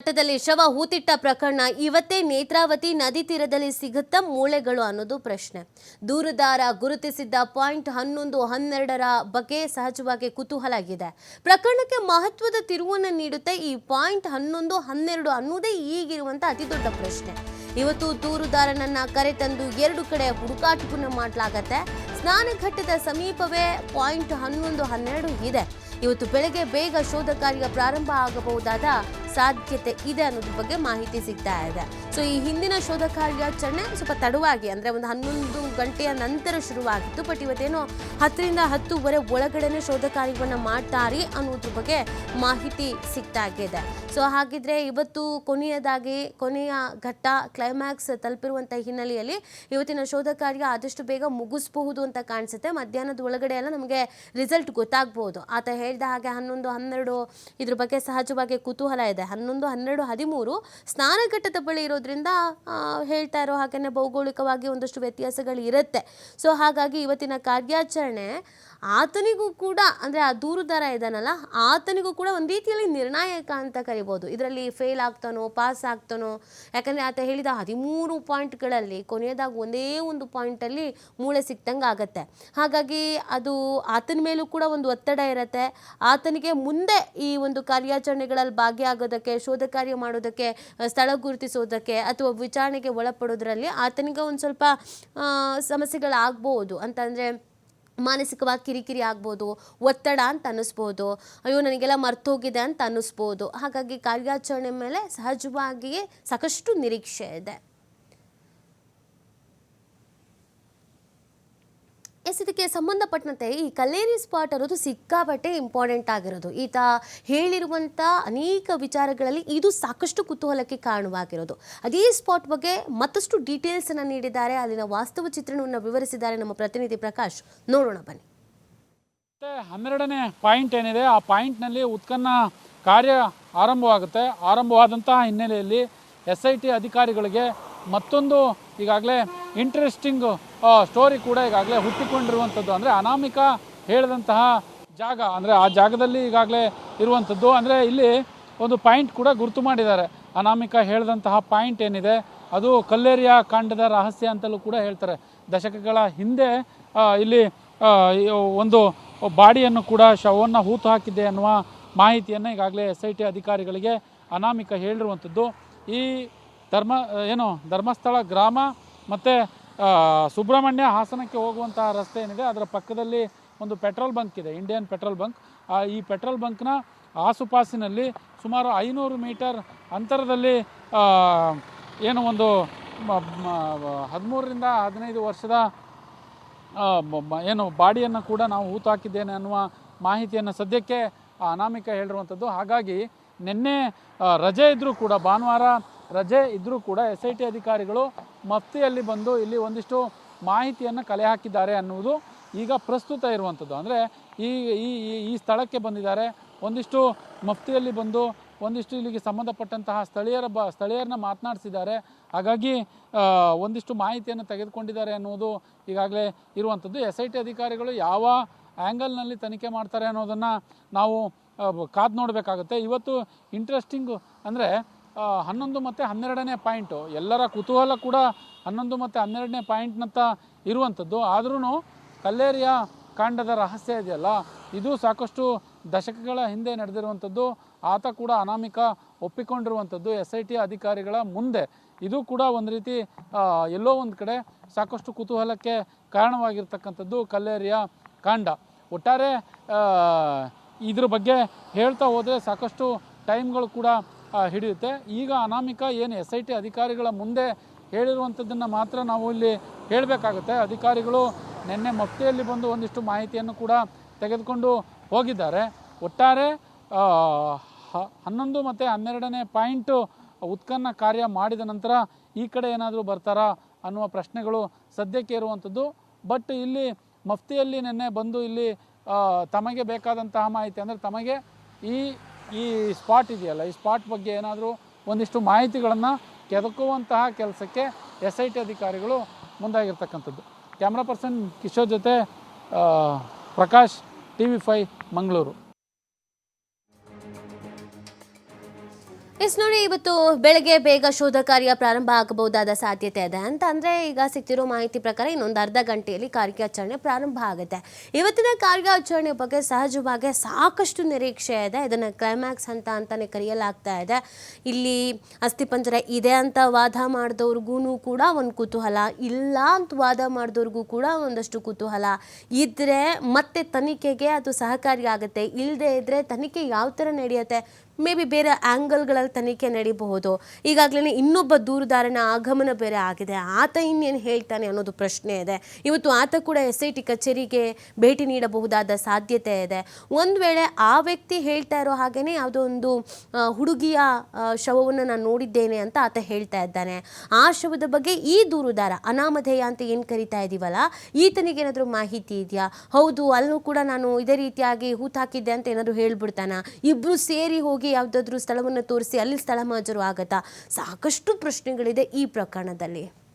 ಘಟ್ಟದಲ್ಲಿ ಶವ ಹೂತಿಟ್ಟ ಪ್ರಕರಣ ಇವತ್ತೇ ನೇತ್ರಾವತಿ ನದಿ ತೀರದಲ್ಲಿ ಸಿಗುತ್ತಾ ಮೂಳೆಗಳು ಅನ್ನೋದು ಪ್ರಶ್ನೆ. ದೂರುದಾರ ಗುರುತಿಸಿದ್ದ ಪಾಯಿಂಟ್ ಹನ್ನೊಂದು ಹನ್ನೆರಡರ ಬಗ್ಗೆ ಸಹಜವಾಗಿ ಕುತೂಹಲ ಆಗಿದೆ ಪ್ರಕರಣಕ್ಕೆ ಮಹತ್ವದ ತಿರುವನ್ನು ನೀಡುತ್ತೆ ಈ ಪಾಯಿಂಟ್ ಹನ್ನೊಂದು ಹನ್ನೆರಡು ಅನ್ನೋದೇ ಈಗಿರುವಂತ ಅತಿ ದೊಡ್ಡ ಪ್ರಶ್ನೆ. ಇವತ್ತು ದೂರುದಾರನನ್ನ ಕರೆತಂದು ಎರಡು ಕಡೆ ಹುಡುಕಾಟವನ್ನು ಮಾಡಲಾಗತ್ತೆ. ಸ್ನಾನಘಟ್ಟದ ಸಮೀಪವೇ ಪಾಯಿಂಟ್ ಹನ್ನೊಂದು ಹನ್ನೆರಡು ಇದೆ. ಇವತ್ತು ಬೆಳಗ್ಗೆ ಬೇಗ ಶೋಧ ಕಾರ್ಯ ಪ್ರಾರಂಭ ಆಗಬಹುದಾದ ಸಾಧ್ಯತೆ ಇದೆ ಅನ್ನೋದ್ರ ಬಗ್ಗೆ ಮಾಹಿತಿ ಸಿಗ್ತಾ ಇದೆ. ಸೊ ಈ ಹಿಂದಿನ ಶೋಧ ಕಾರ್ಯಾಚರಣೆ ಸ್ವಲ್ಪ ತಡವಾಗಿ ಅಂದ್ರೆ ಒಂದು ಹನ್ನೊಂದು ಗಂಟೆಯ ನಂತರ ಶುರುವಾಗಿತ್ತು. ಬಟ್ ಇವತ್ತೇನೋ ಹತ್ತರಿಂದ ಹತ್ತುವರೆ ಒಳಗಡೆನೆ ಶೋಧ ಕಾರ್ಯವನ್ನ ಮಾಡ್ತಾರೆ ಅನ್ನೋದ್ರ ಬಗ್ಗೆ ಮಾಹಿತಿ ಸಿಗ್ತಾ ಇದೆ. ಸೊ ಹಾಗಿದ್ರೆ ಇವತ್ತು ಕೊನೆಯದಾಗಿ, ಕೊನೆಯ ಘಟ್ಟ ಕ್ಲೈಮ್ಯಾಕ್ಸ್ ತಲುಪಿರುವಂಥ ಹಿನ್ನೆಲೆಯಲ್ಲಿ ಇವತ್ತಿನ ಶೋಧ ಕಾರ್ಯ ಆದಷ್ಟು ಬೇಗ ಮುಗಿಸಬಹುದು ಅಂತ ಕಾಣಿಸುತ್ತೆ. ಮಧ್ಯಾಹ್ನದ ಒಳಗಡೆ ಎಲ್ಲ ನಮಗೆ ರಿಸಲ್ಟ್ ಗೊತ್ತಾಗ್ಬೋದು. ಆತ ಹೇಳಿದ ಹಾಗೆ ಹನ್ನೊಂದು, ಹನ್ನೆರಡು ಇದ್ರ ಬಗ್ಗೆ ಸಹಜವಾಗಿ ಕುತೂಹಲ ಇದೆ. ಹನ್ನೊಂದು, ಹನ್ನೆರಡು, ಹದಿಮೂರು ಸ್ನಾನಘಟ್ಟದ ಬಳಿ ಇರೋದ್ರಿಂದ ಹೇಳ್ತಾ ಇರೋ ಹಾಗೆಯೇ ಭೌಗೋಳಿಕವಾಗಿ ಒಂದಷ್ಟು ವ್ಯತ್ಯಾಸಗಳು ಇರುತ್ತೆ. ಸೊ ಹಾಗಾಗಿ ಇವತ್ತಿನ ಕಾರ್ಯಾಚರಣೆ ಆತನಿಗೂ ಕೂಡ, ಅಂದರೆ ಆ ದೂರುದಾರ ಇದ್ದಾನಲ್ಲ ಆತನಿಗೂ ಕೂಡ ಒಂದು ರೀತಿಯಲ್ಲಿ ನಿರ್ಣಾಯಕ ಅಂತ ಕರಿಬೋದು. ಇದರಲ್ಲಿ ಫೇಲ್ ಆಗ್ತಾನೋ ಪಾಸ್ ಆಗ್ತಾನೋ, ಯಾಕಂದರೆ ಆತ ಹೇಳಿದ ಹದಿಮೂರು ಪಾಯಿಂಟ್ಗಳಲ್ಲಿ, ಕೊನೆಯದಾಗಿ ಒಂದೇ ಒಂದು ಪಾಯಿಂಟಲ್ಲಿ ಮೂಳೆ ಸಿಕ್ತಂಗೆ ಆಗುತ್ತೆ. ಹಾಗಾಗಿ ಅದು ಆತನ ಮೇಲೂ ಕೂಡ ಒಂದು ಒತ್ತಡ ಇರುತ್ತೆ. ಆತನಿಗೆ ಮುಂದೆ ಈ ಒಂದು ಕಾರ್ಯಾಚರಣೆಗಳಲ್ಲಿ ಭಾಗಿಯಾಗೋದಕ್ಕೆ ಶೋಧ ಕಾರ್ಯ ಮಾಡೋದಕ್ಕೆ ಸ್ಥಳ ಗುರುತಿಸೋದಕ್ಕೆ ಅಥವಾ ವಿಚಾರಣೆಗೆ ಒಳಪಡೋದ್ರಲ್ಲಿ ಆತನಿಗೆ ಒಂದು ಸ್ವಲ್ಪ ಸಮಸ್ಯೆಗಳಾಗ್ಬೋದು ಅಂತಂದರೆ ಮಾನಸಿಕವಾಗಿ ಕಿರಿಕಿರಿ ಆಗ್ಬೋದು, ಒತ್ತಡ ಅಂತ ಅನ್ನಿಸ್ಬೋದು, ಅಯ್ಯೋ ನನಗೆಲ್ಲ ಮರ್ತೋಗಿದೆ ಅಂತ ಅನ್ನಿಸ್ಬೋದು. ಹಾಗಾಗಿ ಕಾರ್ಯಾಚರಣೆ ಮೇಲೆ ಸಹಜವಾಗಿಯೇ ಸಾಕಷ್ಟು ನಿರೀಕ್ಷೆ ಇದೆ. ಎಸ್, ಇದಕ್ಕೆ ಸಂಬಂಧಪಟ್ಟಂತೆ ಈ ಕಲ್ಲೇರಿ ಸ್ಪಾಟ್ ಅನ್ನೋದು ಸಿಕ್ಕಾಪಟ್ಟೆ ಇಂಪಾರ್ಟೆಂಟ್ ಆಗಿರೋದು. ಈತ ಹೇಳಿರುವಂಥ ಅನೇಕ ವಿಚಾರಗಳಲ್ಲಿ ಇದು ಸಾಕಷ್ಟು ಕುತೂಹಲಕ್ಕೆ ಕಾರಣವಾಗಿರೋದು. ಅದೇ ಸ್ಪಾಟ್ ಬಗ್ಗೆ ಮತ್ತಷ್ಟು ಡೀಟೇಲ್ಸನ್ನು ನೀಡಿದ್ದಾರೆ. ಅಲ್ಲಿನ ವಾಸ್ತವ ಚಿತ್ರಣವನ್ನು ವಿವರಿಸಿದ್ದಾರೆ ನಮ್ಮ ಪ್ರತಿನಿಧಿ ಪ್ರಕಾಶ್. ನೋಡೋಣ, ಬನ್ನಿ. ಮತ್ತೆ ಹನ್ನೆರಡನೇ ಪಾಯಿಂಟ್ ಏನಿದೆ? ಆ ಪಾಯಿಂಟ್ನಲ್ಲಿ ಉತ್ಖನನ ಕಾರ್ಯ ಆರಂಭವಾಗುತ್ತೆ. ಆರಂಭವಾದಂತಹ ಹಿನ್ನೆಲೆಯಲ್ಲಿ ಎಸ್ ಐ ಟಿ ಅಧಿಕಾರಿಗಳಿಗೆ ಮತ್ತೊಂದು ಈಗಾಗಲೇ ಇಂಟ್ರೆಸ್ಟಿಂಗು ಸ್ಟೋರಿ ಕೂಡ ಈಗಾಗಲೇ ಹುಟ್ಟಿಕೊಂಡಿರುವಂಥದ್ದು. ಅಂದರೆ ಅನಾಮಿಕ ಹೇಳಿದಂತಹ ಜಾಗ. ಅಂದರೆ ಆ ಜಾಗದಲ್ಲಿ ಈಗಾಗಲೇ ಇರುವಂಥದ್ದು. ಅಂದರೆ ಇಲ್ಲಿ ಒಂದು ಪಾಯಿಂಟ್ ಕೂಡ ಗುರುತು ಮಾಡಿದ್ದಾರೆ. ಅನಾಮಿಕ ಹೇಳಿದಂತಹ ಪಾಯಿಂಟ್ ಏನಿದೆ, ಅದು ಕಲ್ಲೇರಿಯ ಕಾಂಡದ ರಹಸ್ಯ ಅಂತಲೂ ಕೂಡ ಹೇಳ್ತಾರೆ. ದಶಕಗಳ ಹಿಂದೆ ಇಲ್ಲಿ ಒಂದು ಬಾಡಿಯನ್ನು ಕೂಡ ಶವವನ್ನು ಹೂತು ಹಾಕಿದೆ ಅನ್ನುವ ಮಾಹಿತಿಯನ್ನು ಈಗಾಗಲೇ ಎಸ್ ಐ ಟಿ ಅಧಿಕಾರಿಗಳಿಗೆ ಅನಾಮಿಕ ಹೇಳಿರುವಂಥದ್ದು. ಈ ಧರ್ಮ ಏನು, ಧರ್ಮಸ್ಥಳ, ಗ್ರಾಮ, ಮತ್ತು ಸುಬ್ರಹ್ಮಣ್ಯ ಹಾಸನಕ್ಕೆ ಹೋಗುವಂತಹ ರಸ್ತೆ ಏನಿದೆ, ಅದರ ಪಕ್ಕದಲ್ಲಿ ಒಂದು ಪೆಟ್ರೋಲ್ ಬಂಕ್ ಇದೆ, ಇಂಡಿಯನ್ ಪೆಟ್ರೋಲ್ ಬಂಕ್. ಈ ಪೆಟ್ರೋಲ್ ಬಂಕ್ನ ಆಸುಪಾಸಿನಲ್ಲಿ ಸುಮಾರು ಐನೂರು ಮೀಟರ್ ಅಂತರದಲ್ಲಿ ಏನು ಒಂದು ಹದಿಮೂರರಿಂದ ಹದಿನೈದು ವರ್ಷದ ಏನು ಬಾಡಿಯನ್ನು ಕೂಡ ನಾವು ಹೂತು ಹಾಕಿದ್ದೇನೆ ಅನ್ನುವ ಮಾಹಿತಿಯನ್ನು ಸದ್ಯಕ್ಕೆ ಅನಾಮಿಕ ಹೇಳಿರುವಂಥದ್ದು ಹಾಗಾಗಿ ನಿನ್ನೆ ರಜೆ ಇದ್ದರೂ ಕೂಡ ಭಾನುವಾರ ರಜೆ ಇದ್ದರೂ ಕೂಡ ಎಸ್ ಐ ಟಿ ಅಧಿಕಾರಿಗಳು ಮಫ್ತಿಯಲ್ಲಿ ಬಂದು ಇಲ್ಲಿ ಒಂದಿಷ್ಟು ಮಾಹಿತಿಯನ್ನು ಕಲೆ ಹಾಕಿದ್ದಾರೆ ಅನ್ನುವುದು ಈಗ ಪ್ರಸ್ತುತ ಇರುವಂಥದ್ದು. ಅಂದರೆ ಈ ಈ, ಈ- ಸ್ಥಳಕ್ಕೆ ಬಂದಿದ್ದಾರೆ. ಒಂದಿಷ್ಟು ಮಫ್ತಿಯಲ್ಲಿ ಬಂದು ಒಂದಿಷ್ಟು ಇಲ್ಲಿಗೆ ಸಂಬಂಧಪಟ್ಟಂತಹ ಸ್ಥಳೀಯರ ಬ, ಸ್ಥಳೀಯರನ್ನ ಮಾತನಾಡಿಸಿದ್ದಾರೆ. ಹಾಗಾಗಿ ಒಂದಿಷ್ಟು ಮಾಹಿತಿಯನ್ನು ತೆಗೆದುಕೊಂಡಿದ್ದಾರೆ ಅನ್ನುವುದು ಈಗಾಗಲೇ ಇರುವಂಥದ್ದು. ಎಸ್ ಐ ಟಿ ಅಧಿಕಾರಿಗಳು ಯಾವ ಆ್ಯಂಗಲ್ನಲ್ಲಿ ತನಿಖೆ ಮಾಡ್ತಾರೆ ಅನ್ನೋದನ್ನು ನಾವು ಕಾದು ನೋಡಬೇಕಾಗುತ್ತೆ. ಇವತ್ತು ಇಂಟ್ರೆಸ್ಟಿಂಗು ಅಂದರೆ ಹನ್ನೊಂದು ಮತ್ತು ಹನ್ನೆರಡನೇ ಪಾಯಿಂಟು. ಎಲ್ಲರ ಕುತೂಹಲ ಕೂಡ ಹನ್ನೊಂದು ಮತ್ತು ಹನ್ನೆರಡನೇ ಪಾಯಿಂಟ್ನತ್ತ ಇರುವಂಥದ್ದು. ಆದ್ರೂ ಕಲ್ಲೇರಿಯ ಕಾಂಡದ ರಹಸ್ಯ ಇದೆಯಲ್ಲ, ಇದು ಸಾಕಷ್ಟು ದಶಕಗಳ ಹಿಂದೆ ನಡೆದಿರುವಂಥದ್ದು. ಆತ ಕೂಡ ಅನಾಮಿಕ ಒಪ್ಪಿಕೊಂಡಿರುವಂಥದ್ದು ಎಸ್ ಐ ಟಿ ಅಧಿಕಾರಿಗಳ ಮುಂದೆ. ಇದು ಕೂಡ ಒಂದು ರೀತಿ ಎಲ್ಲೋ ಒಂದು ಕಡೆ ಸಾಕಷ್ಟು ಕುತೂಹಲಕ್ಕೆ ಕಾರಣವಾಗಿರ್ತಕ್ಕಂಥದ್ದು ಕಲ್ಲೇರಿಯ ಕಾಂಡ. ಒಟ್ಟಾರೆ ಇದ್ರ ಬಗ್ಗೆ ಹೇಳ್ತಾ ಹೋದರೆ ಸಾಕಷ್ಟು ಟೈಮ್ಗಳು ಕೂಡ ಹಿಡಿಯುತ್ತೆ. ಈಗ ಅನಾಮಿಕ ಏನು ಎಸ್ ಐ ಟಿ ಅಧಿಕಾರಿಗಳ ಮುಂದೆ ಹೇಳಿರುವಂಥದ್ದನ್ನು ಮಾತ್ರ ನಾವು ಇಲ್ಲಿ ಹೇಳಬೇಕಾಗುತ್ತೆ. ಅಧಿಕಾರಿಗಳು ನಿನ್ನೆ ಮಫ್ತಿಯಲ್ಲಿ ಬಂದು ಒಂದಿಷ್ಟು ಮಾಹಿತಿಯನ್ನು ಕೂಡ ತೆಗೆದುಕೊಂಡು ಹೋಗಿದ್ದಾರೆ. ಒಟ್ಟಾರೆ ಹನ್ನೊಂದು ಮತ್ತು ಹನ್ನೆರಡನೇ ಪಾಯಿಂಟು ಉತ್ಕನ್ನ ಕಾರ್ಯ ಮಾಡಿದ ನಂತರ ಈ ಕಡೆ ಏನಾದರೂ ಬರ್ತಾರಾ ಅನ್ನುವ ಪ್ರಶ್ನೆಗಳು ಸದ್ಯಕ್ಕೆ ಇರುವಂಥದ್ದು ಬಟ್ ಇಲ್ಲಿ ಮಫ್ತಿಯಲ್ಲಿ ನಿನ್ನೆ ಬಂದು ಇಲ್ಲಿ ತಮಗೆ ಬೇಕಾದಂತಹ ಮಾಹಿತಿ ಅಂದರೆ ತಮಗೆ ಈ ಈ ಸ್ಪಾಟ್ ಇದೆಯಲ್ಲ, ಈ ಸ್ಪಾಟ್ ಬಗ್ಗೆ ಏನಾದರೂ ಒಂದಿಷ್ಟು ಮಾಹಿತಿಗಳನ್ನು ಕೆದಕುವಂತಹ ಕೆಲಸಕ್ಕೆ ಎಸ್ ಐ ಟಿ ಅಧಿಕಾರಿಗಳು ಮುಂದಾಗಿರ್ತಕ್ಕಂಥದ್ದು. ಕ್ಯಾಮ್ರಾ ಪರ್ಸನ್ ಕಿಶೋರ್ ಜೊತೆ Prakash T V five Mangaluru. ಎಸ್ ನೋಡಿ, ಇವತ್ತು ಬೆಳಗ್ಗೆ ಬೇಗ ಶೋಧ ಕಾರ್ಯ ಪ್ರಾರಂಭ ಆಗಬಹುದಾದ ಸಾಧ್ಯತೆ ಇದೆ ಅಂತ ಅಂದರೆ ಈಗ ಸಿಕ್ತಿರೋ ಮಾಹಿತಿ ಪ್ರಕಾರ ಇನ್ನೊಂದು ಅರ್ಧ ಗಂಟೆಯಲ್ಲಿ ಕಾರ್ಯಾಚರಣೆ ಪ್ರಾರಂಭ ಆಗುತ್ತೆ. ಇವತ್ತಿನ ಕಾರ್ಯಾಚರಣೆ ಬಗ್ಗೆ ಸಹಜವಾಗಿ ಸಾಕಷ್ಟು ನಿರೀಕ್ಷೆ ಇದೆ. ಇದನ್ನು ಕ್ಲೈಮ್ಯಾಕ್ಸ್ ಅಂತ ಅಂತಾನೆ ಕರೆಯಲಾಗ್ತಾ ಇದೆ. ಇಲ್ಲಿ ಅಸ್ಥಿಪಂಜರ ಇದೆ ಅಂತ ವಾದ ಮಾಡಿದವ್ರಿಗೂ ಕೂಡ ಒಂದು ಕುತೂಹಲ. ಇಲ್ಲ ಅಂತ ವಾದ ಮಾಡಿದವ್ರಿಗೂ ಕೂಡ ಒಂದಷ್ಟು ಕುತೂಹಲ. ಇದ್ರೆ ಮತ್ತೆ ತನಿಖೆಗೆ ಅದು ಸಹಕಾರಿ ಆಗುತ್ತೆ. ಇಲ್ಲದೆ ಇದ್ರೆ ತನಿಖೆ ಯಾವ ಥರ ನಡೆಯುತ್ತೆ? ಮೇ ಬಿ ಬೇರೆ ಆ್ಯಂಗಲ್ಗಳಲ್ಲಿ ತನಿಖೆ ನಡೀಬಹುದು. ಈಗಾಗಲೇ ಇನ್ನೊಬ್ಬ ದೂರುದಾರನ ಆಗಮನ ಬೇರೆ ಆಗಿದೆ. ಆತ ಇನ್ನೇನು ಹೇಳ್ತಾನೆ ಅನ್ನೋದು ಪ್ರಶ್ನೆ ಇದೆ. ಇವತ್ತು ಆತ ಕೂಡ ಎಸ್ ಐ ಟಿ ಕಚೇರಿಗೆ ಭೇಟಿ ನೀಡಬಹುದಾದ ಸಾಧ್ಯತೆ ಇದೆ. ಒಂದು ವೇಳೆ ಆ ವ್ಯಕ್ತಿ ಹೇಳ್ತಾ ಇರೋ ಹಾಗೇನೆ ಯಾವುದೋ ಒಂದು ಹುಡುಗಿಯ ಶವವನ್ನು ನಾನು ನೋಡಿದ್ದೇನೆ ಅಂತ ಆತ ಹೇಳ್ತಾ ಇದ್ದಾನೆ. ಆ ಶವದ ಬಗ್ಗೆ ಈ ದೂರುದಾರ ಅನಾಮಧೇಯ ಅಂತ ಏನು ಕರಿತಾ ಇದ್ದೀವಲ್ಲ ಈತನಿಗೆ ಏನಾದರೂ ಮಾಹಿತಿ ಇದೆಯಾ? ಹೌದು, ಅಲ್ಲೂ ಕೂಡ ನಾನು ಇದೇ ರೀತಿಯಾಗಿ ಹೂತಾಕಿದ್ದೆ ಅಂತ ಏನಾದರೂ ಹೇಳ್ಬಿಡ್ತಾನ? ಇಬ್ಬರು ಸೇರಿ ಹೋಗಿ ಯಾವುದಾದ್ರೂ ಸ್ಥಳವನ್ನು ತೋರಿಸಿ ಅಲ್ಲಿ ಸ್ಥಳ ಮಾಜರು ಆಗತ್ತಾ? ಸಾಕಷ್ಟು ಪ್ರಶ್ನೆಗಳಿದೆ ಈ ಪ್ರಕರಣದಲ್ಲಿ.